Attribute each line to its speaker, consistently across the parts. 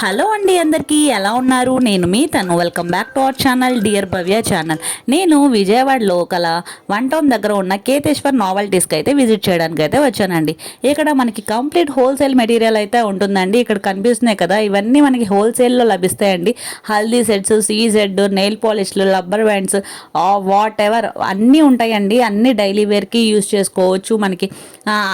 Speaker 1: Hello అండి అందరికీ ఎలా ఉన్నారు? నేను మీ తను. Welcome back to our channel dear Bhavya channel నేను విజయవాడలో లోకల వన్ టౌన్ దగ్గర ఉన్న కేతేశ్వర్ నావల్టీస్కి అయితే విజిట్ చేయడానికి అయితే వచ్చానండి. ఇక్కడ మనకి కంప్లీట్ హోల్సేల్ మెటీరియల్ అయితే ఉంటుందండి. ఇక్కడ కనిపిస్తున్నాయి కదా ఇవన్నీ మనకి హోల్సేల్లో లభిస్తాయండి. హల్దీ సెట్స్ సీ సెడ్ నెయిల్ పాలిష్లు రబ్బర్ బ్యాండ్స్ వాట్ ఎవర్ అన్నీ ఉంటాయండి. అన్ని డైలీ వేర్కి యూస్ చేసుకోవచ్చు. మనకి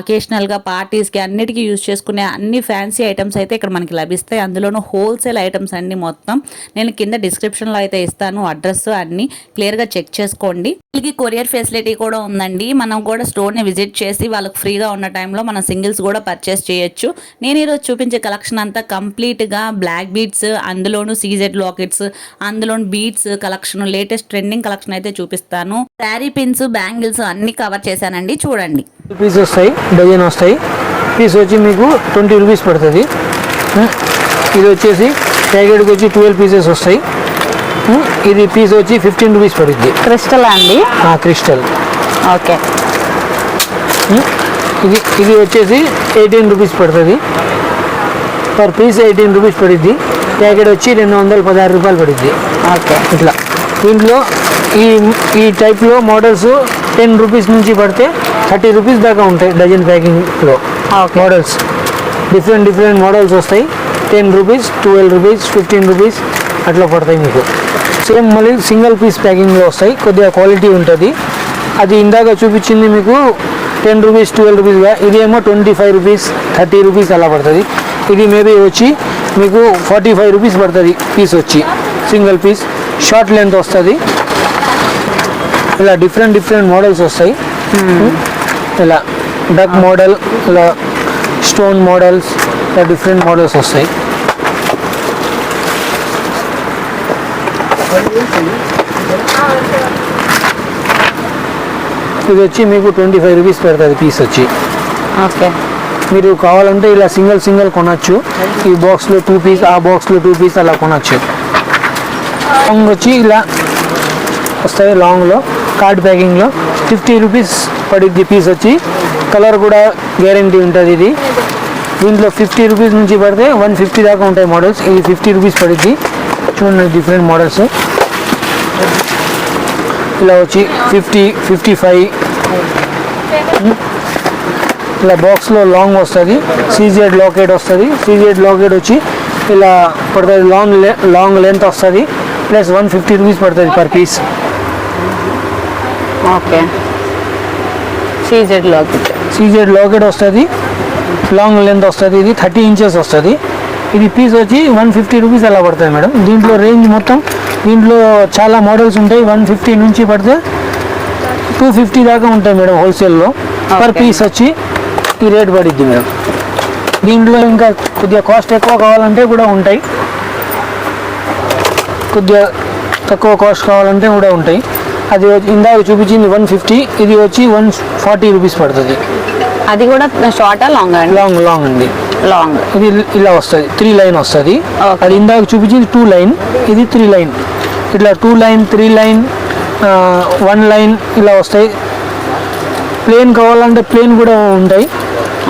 Speaker 1: అకేషనల్గా పార్టీస్కి అన్నిటికీ యూస్ చేసుకునే అన్ని ఫ్యాన్సీ ఐటమ్స్ అయితే ఇక్కడ మనకి లభిస్తాయి. అందులో అందులోనూ హోల్సేల్ ఐటమ్స్ అన్ని మొత్తం. నేను కింద డిస్క్రిప్షన్లో అయితే ఇస్తాను అడ్రస్ అన్ని. క్లియర్గా చెక్ చేసుకోండి. వీళ్ళకి కొరియర్ ఫెసిలిటీ కూడా ఉందండి. మనం కూడా స్టోర్ని విజిట్ చేసి వాళ్ళకి ఫ్రీగా ఉన్న టైంలో మనం సింగిల్స్ కూడా పర్చేస్ చేయొచ్చు. నేను ఈరోజు చూపించే కలెక్షన్ అంతా కంప్లీట్గా బ్లాక్ బీట్స్ అందులోను సీజెడ్ లాకెట్స్ అందులోను beads collection latest trending collection అయితే చూపిస్తాను. శారీ పిన్స్ బ్యాంగిల్స్ అన్ని కవర్ చేశానండి. చూడండి.
Speaker 2: పీస్ వస్తాయి డజన్ వస్తాయి. పీస్ వచ్చి మీకు ట్వంటీ రూపీస్ పడుతుంది. ఇది వచ్చేసి ప్యాకెట్కి వచ్చి ట్వెల్వ్ పీసెస్ వస్తాయి. ఇది పీస్ వచ్చి ఫిఫ్టీన్ రూపీస్ పడుద్ది.
Speaker 1: క్రిస్టల్ అండి?
Speaker 2: క్రిస్టల్.
Speaker 1: ఓకే.
Speaker 2: ఇది ఇది వచ్చేసి ఎయిటీన్ రూపీస్ పడుతుంది. పర్ పీస్ ఎయిటీన్ రూపీస్ పడుద్ది. ప్యాకెట్ వచ్చి రెండు వందల పదహారు రూపాయలు పడుద్ది.
Speaker 1: ఓకే.
Speaker 2: ఇట్లా. దీంట్లో ఈ ఈ టైప్లో మోడల్స్ టెన్ రూపీస్ నుంచి పడితే థర్టీ రూపీస్ దాకా ఉంటాయి డజన్ ప్యాకింగ్లో మోడల్స్. డిఫరెంట్ డిఫరెంట్ మోడల్స్ వస్తాయి. Ten rupees twelve rupees fifteen rupees అట్లా పడతాయి మీకు. సేమ్ మళ్ళీ సింగిల్ పీస్ ప్యాకింగ్లో వస్తాయి. కొద్దిగా క్వాలిటీ ఉంటుంది. అది ఇందాక చూపించింది మీకు టెన్ రూపీస్ ట్వెల్వ్ రూపీస్గా ఇది ఏమో twenty five rupees thirty rupees అలా పడుతుంది. ఇది మేబీ వచ్చి మీకు ఫార్టీ ఫైవ్ రూపీస్ పడుతుంది పీస్ వచ్చి. సింగిల్ పీస్ షార్ట్ లెంత్ వస్తుంది. ఇలా డిఫరెంట్ డిఫరెంట్ మోడల్స్ వస్తాయి. ఇలా డక్ మోడల్ ఇలా స్టోన్ మోడల్స్ ఇలా డిఫరెంట్ మోడల్స్ వస్తాయి ఇది వచ్చి మీకు ట్వంటీ ఫైవ్ రూపీస్ పెడుతుంది పీస్ వచ్చి।
Speaker 1: ఓకే।
Speaker 2: మీరు కావాలంటే ఇలా సింగిల్ సింగిల్ కొనచ్చు। ఈ బాక్స్లో టూ పీస్ ఆ బాక్స్లో టూ పీస్ అలా కొనచ్చు। లాంగ్ వచ్చి ఇలా వస్తాయి లాంగ్లో కార్డ్ ప్యాకింగ్లో ఫిఫ్టీ రూపీస్ పడిద్ది పీస్ వచ్చి। కలర్ కూడా గ్యారంటీ ఉంటుంది ఇది। దీంట్లో ఫిఫ్టీ రూపీస్ నుంచి పడితే వన్ ఫిఫ్టీ దాకా ఉంటాయి మోడల్స్ ఇది ఫిఫ్టీ రూపీస్ పడిద్ది. చూడండి డిఫరెంట్ మోడల్స్ ఇలా వచ్చి ఫిఫ్టీ ఫిఫ్టీ ఫైవ్ ఇలా బాక్స్లో లాంగ్ వస్తుంది. సీజెడ్ లాకెట్ వస్తుంది. సీజెడ్ లాకెట్ వచ్చి ఇలా పడుతుంది. లాంగ్ లాంగ్ లెంత్ వస్తుంది. ప్లస్ వన్ ఫిఫ్టీ రూపీస్ పడుతుంది per piece
Speaker 1: okay CZ locket
Speaker 2: CZ locket వస్తుంది. లాంగ్ లెంత్ వస్తుంది ఇది థర్టీ ఇంచెస్ వస్తుంది. ఇది పీస్ వచ్చి వన్ ఫిఫ్టీ రూపీస్ అలా పడుతుంది మేడం. దీంట్లో రేంజ్ మొత్తం దీంట్లో చాలా మోడల్స్ ఉంటాయి వన్ ఫిఫ్టీ నుంచి పడితే టూ ఫిఫ్టీ దాకా ఉంటాయి మేడం హోల్సేల్లో పర్. పీస్ వచ్చి ఈ రేట్ పడిద్ది మేడం. దీంట్లో ఇంకా కొద్దిగా కాస్ట్ ఎక్కువ కావాలంటే కూడా ఉంటాయి. కొద్దిగా తక్కువ కాస్ట్ కావాలంటే కూడా ఉంటాయి. అది ఇందాక చూపించింది వన్ ఫిఫ్టీ ఇది వచ్చి వన్ ఫార్టీ రూపీస్ పడుతుంది.
Speaker 1: అది కూడా షార్టా లాంగ్ అండి?
Speaker 2: లాంగ్ లాంగ్ అండి.
Speaker 1: లాంగ్
Speaker 2: ఇది ఇలా వస్తుంది త్రీ లైన్ వస్తుంది. అది ఇందాక చూపించింది టూ లైన్ ఇది త్రీ లైన్ ఇట్లా two line three line one line ఇలా వస్తాయి. ప్లేన్ కావాలంటే ప్లేన్ కూడా ఉంటాయి.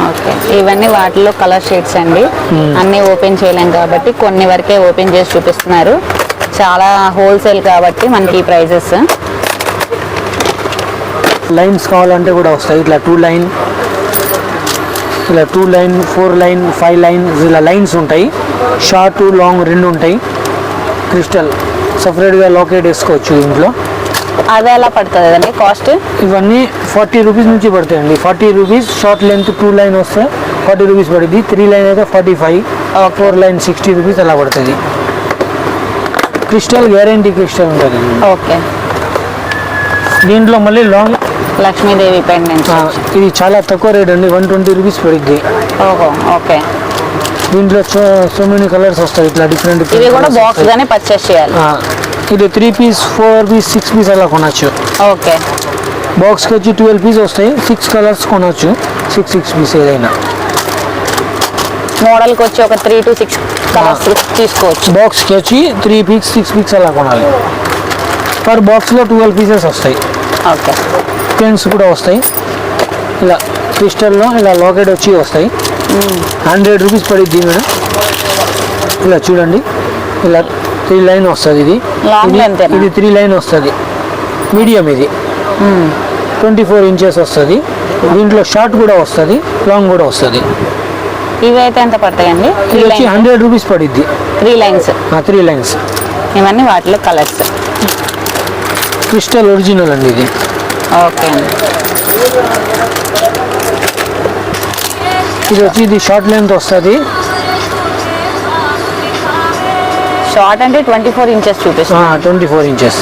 Speaker 1: ఓకే ఇవన్నీ వాటిలో కలర్ షేడ్స్ అండి. అన్నీ ఓపెన్ చేయలేం కాబట్టి కొన్ని వరకే ఓపెన్ చేసి చూపిస్తున్నారు. చాలా హోల్సేల్ కాబట్టి మనకి ప్రైజెస్
Speaker 2: లైన్స్ కావాలంటే కూడా వస్తాయి. ఇట్లా టూ లైన్ ఇలా two line four line five line ఇలా లైన్స్ ఉంటాయి. షార్ట్ లాంగ్ రెండు ఉంటాయి. క్రిస్టల్ సపరేట్గా లాకెట్ వేసుకోవచ్చు ఇంట్లో.
Speaker 1: అది ఎలా పడుతుంది అండి కాస్ట్
Speaker 2: ఇవన్నీ ఫార్టీ రూపీస్ నుంచి పడతాయండి. Forty rupees short length two line వస్తే ఫార్టీ రూపీస్ పడుద్ది. త్రీ లైన్ అయితే forty five four line sixty rupees అలా పడుతుంది. క్రిస్టల్ గ్యారంటీ క్రిస్టల్ ఉంటుంది.
Speaker 1: ఓకే
Speaker 2: దీంట్లో మళ్ళీ లాంగ్
Speaker 1: లక్ష్మీదేవి పెండెంట్
Speaker 2: ఇది చాలా తక్కువ రేట్ అండి వన్ ట్వంటీ రూపీస్ పడుద్ది.
Speaker 1: ఓహో ఓకే.
Speaker 2: దీంట్లో సో మెనీ కలర్స్ వస్తాయి ఇట్లా డిఫరెంట్
Speaker 1: ఇవి కూడా బాక్స్ గానే పర్చేస్ చేయాలి.
Speaker 2: ఇది three piece four piece six piece అలా కొనచ్చు.
Speaker 1: ఓకే.
Speaker 2: బాక్స్కి వచ్చి ట్వెల్వ్ పీస్ వస్తాయి సిక్స్ కలర్స్ కొనచ్చు. సిక్స్ సిక్స్ పీస్ ఏదైనా.
Speaker 1: మోడల్కి వచ్చి ఒక త్రీ టు సిక్స్ కలర్స్ తీసుకోవచ్చు.
Speaker 2: బాక్స్కి వచ్చి త్రీ పీక్స్ సిక్స్ పీక్స్ అలా కొనాలి. పర్ బాక్స్లో ట్వెల్వ్ పీసెస్ వస్తాయి.
Speaker 1: ఓకే
Speaker 2: పెన్స్ కూడా వస్తాయి. ఇలా క్రిస్టల్లో ఇలా లాకెట్ వచ్చి వస్తాయి. హండ్రెడ్ రూపీస్ పడిద్ది మేడం ఇలా చూడండి. ఇలా త్రీ లైన్ వస్తుంది ఇది. ఇది- త్రీ లైన్ వస్తుంది. మీడియం ఇది. ట్వంటీ ఫోర్ ఇంచెస్ వస్తుంది. దీంట్లో షార్ట్ కూడా వస్తుంది. లాంగ్ కూడా వస్తుంది.
Speaker 1: ఇవి అయితే ఎంత పడతాయండి?
Speaker 2: ఇది వచ్చి హండ్రెడ్ రూపీస్ పడిద్ది.
Speaker 1: త్రీ లైన్స్
Speaker 2: త్రీ లైన్స్
Speaker 1: ఇవన్నీ వాటిలో కలర్స్
Speaker 2: క్రిస్టల్ ఒరిజినల్ అండి ఇది.
Speaker 1: ఓకే అండి.
Speaker 2: ఇది వచ్చి ఇది షార్ట్ లెంత్ వస్తుంది.
Speaker 1: షార్ట్ అంటే ట్వంటీ ఫోర్ ఇంచెస్ చూపిస్తాను
Speaker 2: ట్వంటీ ఫోర్ ఇంచెస్.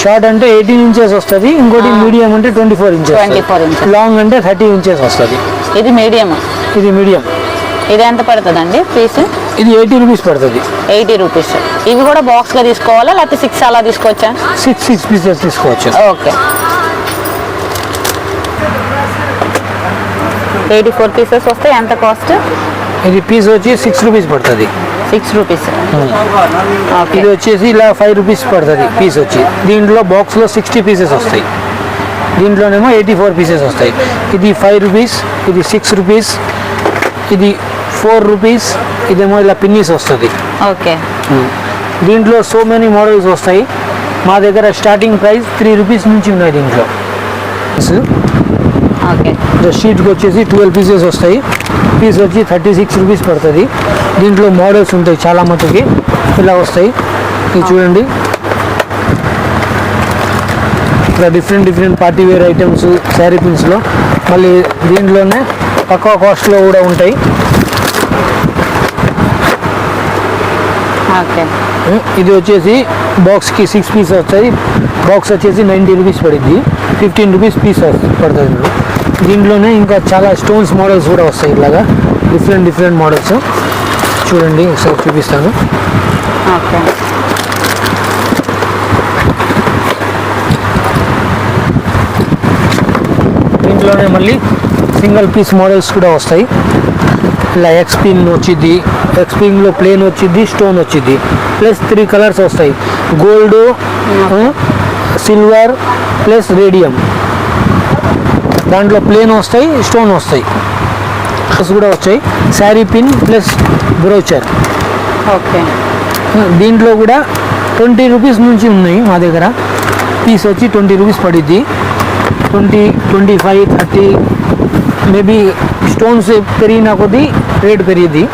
Speaker 2: షార్ట్ అంటే ఎయిటీన్ ఇంచెస్ వస్తుంది ఇంకోటి మీడియం అంటే twenty four
Speaker 1: 24
Speaker 2: inches.
Speaker 1: inches.
Speaker 2: Long అంటే థర్టీ ఇంచెస్ వస్తుంది.
Speaker 1: ఇది మీడియం
Speaker 2: ఇది మీడియం.
Speaker 1: ఇది ఎంత పడుతుందండి పీస్
Speaker 2: ఇది ఎయిటీ రూపీస్ పడుతుంది.
Speaker 1: Eighty rupees. ఇవి కూడా బాక్స్గా తీసుకోవాలా? లేకపోతే సిక్స్ అలా తీసుకోవచ్చా?
Speaker 2: సిక్స్ సిక్స్ పీసెస్ తీసుకోవచ్చు.
Speaker 1: ఓకే. ఎయిటీ ఫోర్ పీసెస్ వస్తే ఎంత కాస్ట్?
Speaker 2: ఇది పీస్ వచ్చి సిక్స్ రూపీస్ పడుతుంది.
Speaker 1: Six rupees.
Speaker 2: ఇది వచ్చేసి ఇలా ఫైవ్ రూపీస్ పడుతుంది పీస్ వచ్చి. దీంట్లో బాక్స్లో సిక్స్టీ పీసెస్ వస్తాయి. దీంట్లోనేమో ఎయిటీ ఫోర్ పీసెస్ వస్తాయి. ఇది ఫైవ్ రూపీస్ ఇది సిక్స్ రూపీస్ ఇది ఫోర్ రూపీస్ ఇదేమో ఇలా పిన్నీస్ వస్తుంది.
Speaker 1: ఓకే.
Speaker 2: దీంట్లో సో మెనీ మోడల్స్ వస్తాయి. మా దగ్గర స్టార్టింగ్ ప్రైస్ త్రీ రూపీస్ నుంచి ఉన్నాయి దీంట్లో. షీట్కి వచ్చేసి ట్వెల్వ్ పీసెస్ వస్తాయి. పీస్ వచ్చి థర్టీ సిక్స్ రూపీస్ పడుతుంది. దీంట్లో మోడల్స్ ఉంటాయి చాలా మటుకి ఇలా వస్తాయి. ఇది చూడండి. ఇక్కడ different different party wear items sari పిన్స్లో మళ్ళీ దీంట్లోనే తక్కువ కాస్ట్లో కూడా ఉంటాయి. ఇది వచ్చేసి బాక్స్కి సిక్స్ పీస్ వస్తుంది బాక్స్ వచ్చేసి నైంటీ రూపీస్ పడుద్ది. ఫిఫ్టీన్ రూపీస్ పీస్ పడుతుంది. దీంట్లోనే ఇంకా చాలా స్టోన్స్ మోడల్స్ కూడా వస్తాయి ఇలాగా. డిఫరెంట్ డిఫరెంట్ మోడల్స్ చూడండి ఒకసారి చూపిస్తాను. దీంట్లోనే మళ్ళీ సింగిల్ పీస్ మోడల్స్ కూడా వస్తాయి. ఇలా ఎక్స్ పిన్ వచ్చింది ఎక్స్ పిన్లో ప్లేన్ వచ్చింది స్టోన్ వచ్చింది. ప్లస్ త్రీ కలర్స్ వస్తాయి. గోల్డ్ సిల్వర్ ప్లస్ రేడియం దాంట్లో ప్లేన్ వస్తాయి స్టోన్ వస్తాయి. ప్లస్ కూడా వచ్చాయి. Sari pin plus brochure
Speaker 1: okay
Speaker 2: దీంట్లో కూడా ట్వంటీ రూపీస్ నుంచి ఉన్నాయి మా దగ్గర. పీస్ వచ్చి twenty rupees పడిద్ది. Twenty twenty five thirty maybe stones పెరిగిన కొద్దీ రేట్ పెరిగింది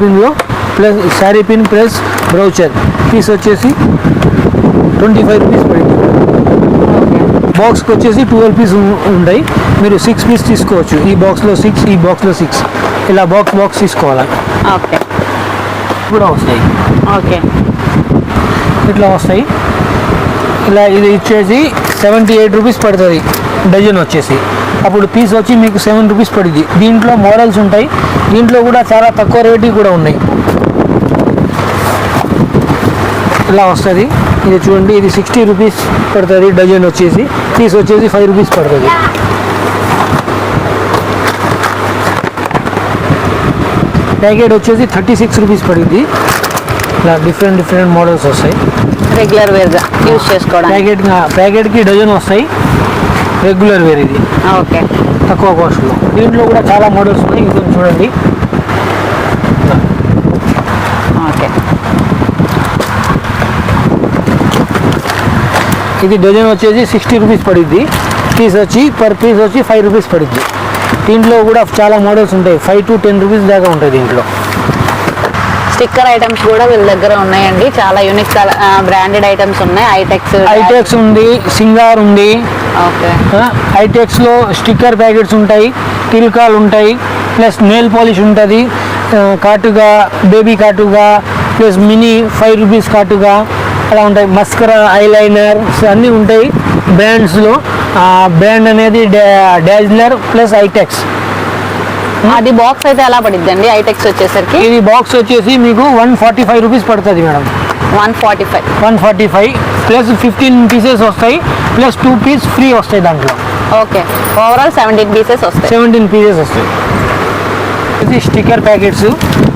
Speaker 2: పిన్లో plus sari pin plus brochure piece వచ్చేసి ట్వంటీ ఫైవ్ రూపీస్ పడింది బాక్స్కి వచ్చేసి ట్వెల్వ్ పీస్ ఉంటాయి మీరు సిక్స్ పీస్ తీసుకోవచ్చు. ఈ బాక్స్లో సిక్స్ ఈ బాక్స్లో సిక్స్ ఇలా బాక్స్ బాక్స్ తీసుకోవాలి?
Speaker 1: ఓకే.
Speaker 2: కూడా వస్తాయి.
Speaker 1: ఓకే.
Speaker 2: ఇట్లా వస్తాయి. ఇలా ఇది ఇచ్చేసి సెవెంటీ ఎయిట్ రూపీస్ పడుతుంది. డజన్ వచ్చేసి. అప్పుడు పీస్ వచ్చి మీకు సెవెన్ రూపీస్ పడుద్ది. దీంట్లో మోడల్స్ ఉంటాయి. దీంట్లో కూడా చాలా తక్కువ రేటు కూడా ఉన్నాయి. ఇలా వస్తుంది. ఇది చూడండి ఇది సిక్స్టీ రూపీస్ పడుతుంది డజన్ వచ్చేసి. పీస్ వచ్చేసి ఫైవ్ రూపీస్ పడుతుంది. ప్యాకెట్ వచ్చేసి థర్టీ సిక్స్ రూపీస్ పడింది ఇలా డిఫరెంట్ డిఫరెంట్ మోడల్స్ వస్తాయి.
Speaker 1: రెగ్యులర్ వేర్గా యూజ్ చేసుకోవడానికి.
Speaker 2: ప్యాకెట్ ప్యాకెట్కి డజన్ వస్తాయి. రెగ్యులర్ వేర్ ఇది.
Speaker 1: ఓకే.
Speaker 2: తక్కువ కాస్ట్లో దీంట్లో కూడా చాలా మోడల్స్ ఉన్నాయి. ఇది చూడండి.
Speaker 1: ఓకే.
Speaker 2: ఇది డజన్ వచ్చేసి సిక్స్టీ రూపీస్ పడిద్ది. పీస్ వచ్చి పర్ పీస్ వచ్చి ఫైవ్ రూపీస్ పడిద్ది. దీంట్లో కూడా చాలా మోడల్స్ ఉంటాయి. ఫైవ్ టు టెన్ రూపీస్ దాకా ఉంటాయి దీంట్లో.
Speaker 1: స్టిక్కర్ ఐటమ్స్ కూడా వీళ్ళ దగ్గర ఉన్నాయండి. చాలా యూనిక్ బ్రాండెడ్ ఐటమ్స్ ఉన్నాయి. ఐటెక్స్
Speaker 2: ఐటెక్స్ ఉంది సింగార్ ఉంది.
Speaker 1: ఓకే
Speaker 2: ఐటెక్స్లో స్టిక్కర్ ప్యాకెట్స్ ఉంటాయి తిల్కాలు ఉంటాయి ప్లస్ నెయిల్ పాలిష్ ఉంటుంది కాటుగా బేబీ కాటుగా ప్లస్ మినీ ఫైవ్ రూపీస్ కాటుగా అలా ఉంటాయి. మస్కరా ఐలైనర్ అన్నీ ఉంటాయి బ్రాండ్స్లో బ్రాండ్ అనేది డాజ్లర్ ప్లస్ ఐటెక్స్
Speaker 1: అది బాక్స్ అయితే ఎలా పడిద్ది అండి ఐటెక్స్ వచ్చేసరికి?
Speaker 2: ఇది బాక్స్ వచ్చేసి మీకు వన్ ఫార్టీ ఫైవ్ రూపీస్ పడుతుంది madam
Speaker 1: one forty five
Speaker 2: one forty five plus fifteen pieces వస్తాయి ప్లస్ టూ పీస్ ఫ్రీ వస్తాయి దాంట్లో.
Speaker 1: ఓకే. ఓవరాల్ సెవెంటీన్ పీసెస్ వస్తాయి.
Speaker 2: సెవెంటీన్ పీసెస్ వస్తాయి. ఇది స్టిక్కర్ ప్యాకెట్స్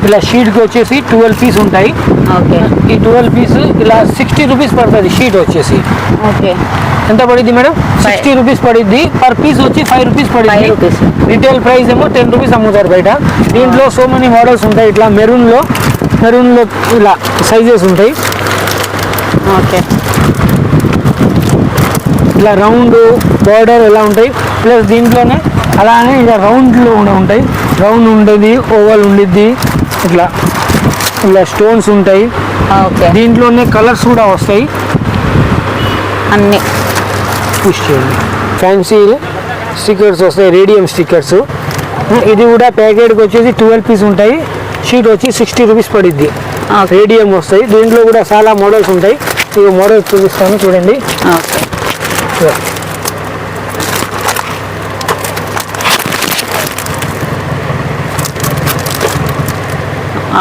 Speaker 2: ఇలా షీట్కి వచ్చేసి ట్వెల్వ్ పీస్ ఉంటాయి.
Speaker 1: ఓకే.
Speaker 2: ఈ ట్వెల్వ్ పీస్ ఇలా సిక్స్టీ రూపీస్ పడుతుంది షీట్ వచ్చేసి.
Speaker 1: ఓకే.
Speaker 2: ఎంత పడిద్ది మేడం? సిక్స్టీ రూపీస్ పడిద్ది. పర్ పీస్ వచ్చి five rupees
Speaker 1: rupees.
Speaker 2: Retail price ఏమో టెన్ రూపీస్ అమ్ముతారు బయట. దీంట్లో సో మెనీ మోడల్స్ ఉంటాయి. ఇట్లా మెరూన్లో మెరూన్లో ఇలా సైజెస్ ఉంటాయి.
Speaker 1: ఓకే.
Speaker 2: ఇట్లా రౌండ్ బార్డర్ ఎలా ఉంటాయి ప్లస్ దీంట్లోనే అలానే ఇక రౌండ్లో కూడా ఉంటాయి. రౌండ్ ఉండేది ఓవల్ ఉండిద్ది ఇట్లా ఇలా స్టోన్స్ ఉంటాయి. దీంట్లోనే కలర్స్ కూడా వస్తాయి.
Speaker 1: అన్ని.
Speaker 2: పుష్ చేయండి. ఫ్యాన్సీ స్టిక్కర్స్ వస్తాయి రేడియం స్టిక్కర్స్ ఇది కూడా ప్యాకెట్కి వచ్చేసి ట్వెల్వ్ పీస్ ఉంటాయి. షీట్ వచ్చి సిక్స్టీ రూపీస్ పడిద్ది. రేడియం వస్తాయి. దీంట్లో కూడా చాలా మోడల్స్ ఉంటాయి. ఈ మోడల్స్ చూపిస్తాను చూడండి.
Speaker 1: ఓకే.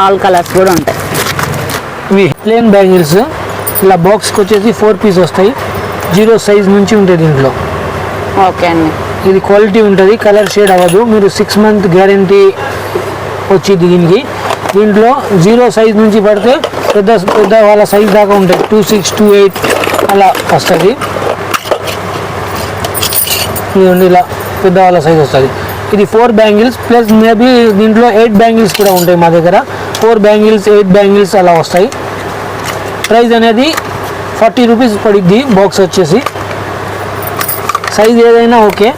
Speaker 1: ఆల్ కలర్స్ కూడా ఉంటాయి.
Speaker 2: ఇవి ప్లేన్ బ్యాంగిల్స్ ఇలా బాక్స్కి వచ్చేసి ఫోర్ పీస్ వస్తాయి. జీరో సైజ్ నుంచి ఉంటాయి దీంట్లో.
Speaker 1: ఓకే అండి.
Speaker 2: ఇది క్వాలిటీ ఉంటుంది కలర్ షేడ్ అవ్వదు. మీరు సిక్స్ మంత్ గ్యారంటీ వచ్చింది దీనికి. దీంట్లో జీరో సైజ్ నుంచి పడితే పెద్ద పెద్ద వాళ్ళ సైజ్ దాకా ఉంటుంది టూ సిక్స్ టూ ఎయిట్ అలా వస్తుంది. ఇదిగోండి ఇలా పెద్ద వాళ్ళ సైజ్ వస్తుంది. ఇది ఫోర్ బ్యాంగిల్స్ ప్లస్ మేబీ దీంట్లో ఎయిట్ బ్యాంగిల్స్ కూడా ఉంటాయి మా దగ్గర. ఫోర్ బ్యాంగిల్స్ ఎయిట్ బ్యాంగిల్స్ అలా వస్తాయి. ప్రైస్ అనేది ఫార్టీ రూపీస్ పడిద్ది బాక్స్ వచ్చేసి. సైజ్ ఏదైనా ఓకే.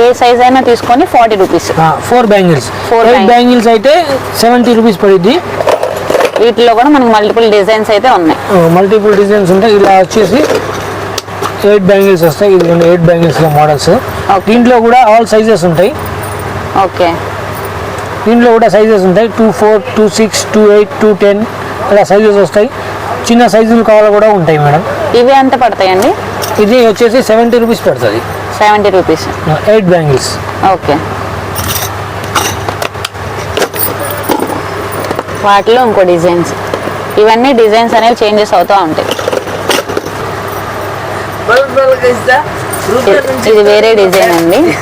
Speaker 1: ఏ సైజ్ అయినా తీసుకొని forty rupees
Speaker 2: four bangles
Speaker 1: bangles.
Speaker 2: Bangles అయితే సెవెంటీ రూపీస్ పడిద్ది.
Speaker 1: వీటిలో కూడా మనకి మల్టిపుల్ డిజైన్స్ అయితే ఉన్నాయి.
Speaker 2: మల్టిపుల్ డిజైన్స్ ఉంటాయి. ఇలా వచ్చేసి ఎయిట్ బ్యాంగిల్స్ వస్తాయి. ఇది ఎయిట్ బ్యాంగిల్స్ మోడల్స్. దీంట్లో కూడా ఆల్ సైజెస్ ఉంటాయి.
Speaker 1: ఓకే
Speaker 2: దీంట్లో కూడా సైజెస్ ఉంటాయి. Two four two six two eight two ten ఇలా సైజెస్ వస్తాయి. చిన్న సైజులు కావాలి కూడా ఉంటాయి మేడం
Speaker 1: ఇవి ఎంత పడతాయండి?
Speaker 2: ఇది వచ్చేసి సెవెంటీ రూపీస్ పడుతుంది.
Speaker 1: Seventy rupees
Speaker 2: eight bangles
Speaker 1: okay వాటిలో ఇంకో డిజైన్స్ ఇవన్నీ డిజైన్స్ అనేవి చేంజెస్ అవుతూ ఉంటాయి. ఇది- ఇది వేరే డిజైన్ అండి.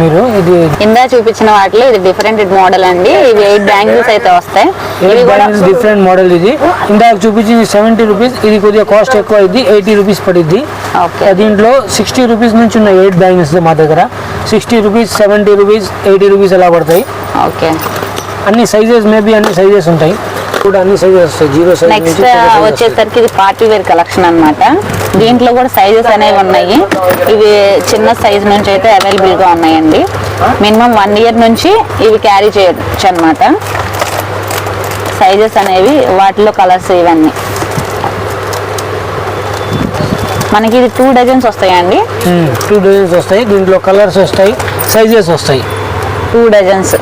Speaker 2: మీరు ఇది
Speaker 1: ఇందా చూపించిన వాటిలో ఇది డిఫరెంట్ మోడల్ అండి. ఇవి ఎయిట్ బ్యాంగిల్స్ అయితే వస్తాయి. ఇవి కూడా
Speaker 2: డిఫరెంట్ మోడల్ ఇది. ఇందాక చూపించింది సెవెంటీ రూపీస్ ఇది కొద్దిగా కాస్ట్ ఎక్కువ అయింది ఎయిటీ రూపీస్ పడిద్ది.
Speaker 1: ఓకే
Speaker 2: దీంట్లో సిక్స్టీ రూపీస్ నుంచి ఉన్నాయి ఎయిట్ బ్యాంగిల్స్ మా దగ్గర. Sixty rupees seventy rupees eighty rupees అలా పడతాయి.
Speaker 1: ఓకే
Speaker 2: అన్ని సైజెస్ మేబీ అన్ని సైజెస్ ఉంటాయి. కూడా అన్ని సైజెస్ వస్తాయి జీరో సైజ్
Speaker 1: నెక్స్ట్ వచ్చేసరికి ఇది పార్టీ వేర్ కలెక్షన్ అన్నమాట. దీంట్లో కూడా సైజెస్ అనేవి ఉన్నాయి. ఇవి చిన్న సైజ్ నుంచి అయితే అవైలబుల్గా ఉన్నాయండి. మినిమం వన్ ఇయర్ నుంచి ఇవి క్యారీ చేయొచ్చు అనమాట సైజెస్ అనేవి వాటిలో కలర్స్ ఇవన్నీ. మనకి ఇది టూ డజన్స్ వస్తాయండి.
Speaker 2: టూ డిజైన్స్ వస్తాయి. దీంట్లో కలర్స్ వస్తాయి సైజెస్ వస్తాయి.
Speaker 1: టూ డజన్స్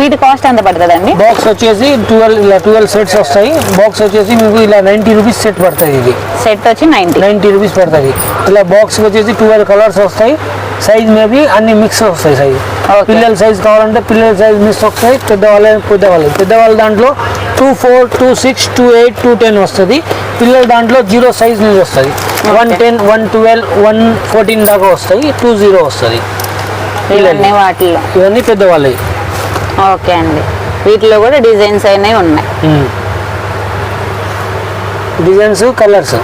Speaker 1: వీటి కాస్ట్ ఎంత పడుతుందండి?
Speaker 2: బాక్స్ వచ్చేసి ట్వెల్వ్ ఇలా ట్వెల్వ్ సెట్స్ వస్తాయి. బాక్స్ వచ్చేసి మీకు ఇలా నైంటీ రూపీస్ సెట్ పడుతుంది ఇది.
Speaker 1: సెట్ వచ్చి నైంటీ
Speaker 2: నైంటీ రూపీస్ పడుతుంది. ఇలా బాక్స్ వచ్చేసి ట్వెల్వ్ కలర్స్ వస్తాయి. సైజ్ మేబీ అన్ని మిక్స్ వస్తాయి సైజ్. పిల్లల సైజ్ కావాలంటే పిల్లల సైజ్ మిక్స్ వస్తాయి. పెద్దవాళ్ళ పెద్దవాళ్ళు. పెద్దవాళ్ళ దాంట్లో two four two six two eight two ten వస్తుంది. పిల్లల దాంట్లో జీరో సైజ్ నుంచి వస్తుంది. One ten one twelve one fourteen దాకా వస్తాయి. టూ జీరో వస్తుంది.
Speaker 1: ఇవన్నీ వాటిల్లో.
Speaker 2: ఇవన్నీ పెద్దవాళ్ళవి.
Speaker 1: ఓకే అండి. వీటిలో కూడా డిజైన్స్ అనేవి ఉన్నాయి.
Speaker 2: Designs colours.